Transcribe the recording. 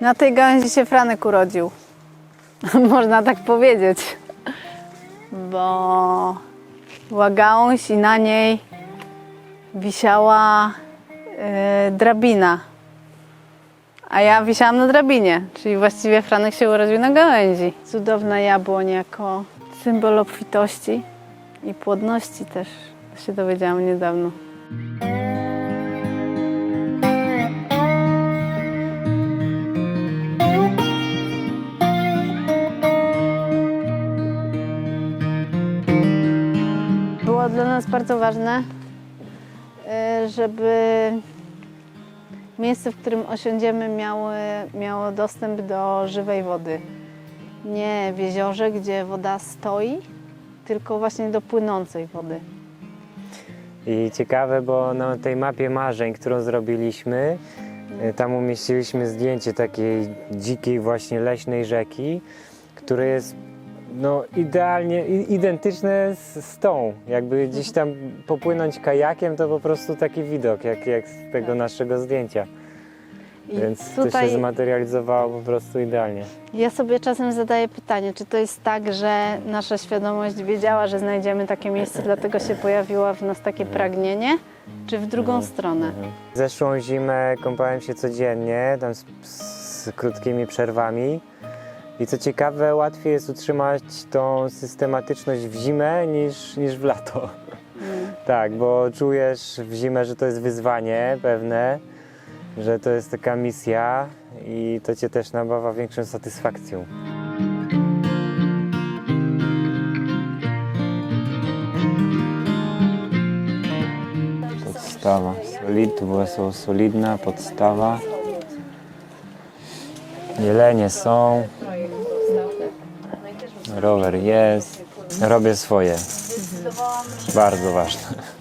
Na tej gałęzi się Franek urodził. Można tak powiedzieć. Bo była gałąź i na niej wisiała e, drabina. A ja wisiałam na drabinie, czyli właściwie Franek się urodził na gałęzi. Cudowna jabłoń jako symbol obfitości i płodności też się dowiedziałam niedawno. Było dla nas bardzo ważne, y, żeby miejsce, w którym osiądziemy, miało, miało dostęp do żywej wody. Nie w jeziorze, gdzie woda stoi, tylko właśnie do płynącej wody. I ciekawe, bo na tej mapie marzeń, którą zrobiliśmy, y, tam umieściliśmy zdjęcie takiej dzikiej właśnie leśnej rzeki, które jest no, idealnie, identyczne z, z tą. Jakby gdzieś tam popłynąć kajakiem, to po prostu taki widok, jak, jak z tego naszego zdjęcia. I Więc to tutaj się zmaterializowało po prostu idealnie. ja sobie czasem zadaję pytanie, czy to jest tak, że nasza świadomość wiedziała, że znajdziemy takie miejsce, dlatego się pojawiło w nas takie pragnienie, czy w drugą stronę? Zeszłą zimę kąpałem się codziennie, tam z, z krótkimi przerwami. I co ciekawe, łatwiej jest utrzymać tą systematyczność w zimę niż, niż w lato. Tak, bo czujesz w zimę, że to jest wyzwanie pewne, że to jest taka misja i to cię też nabawa większą satysfakcją. Podstawa. Solid, so- solidna podstawa. Jelenie są. Rower jest. Robię swoje. Bardzo ważne.